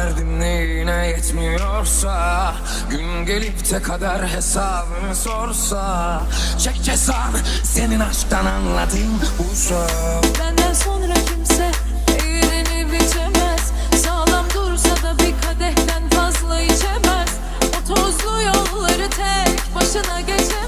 Derdim neyine yetmiyorsa Gün gelip de kader hesabını sorsa Çek cesan senin aşktan anladığım buysa Benden sonra kimse eğrini biçemez. Sağlam dursa da bir kadehten fazla içemez. O tozlu yolları tek başına geçemez.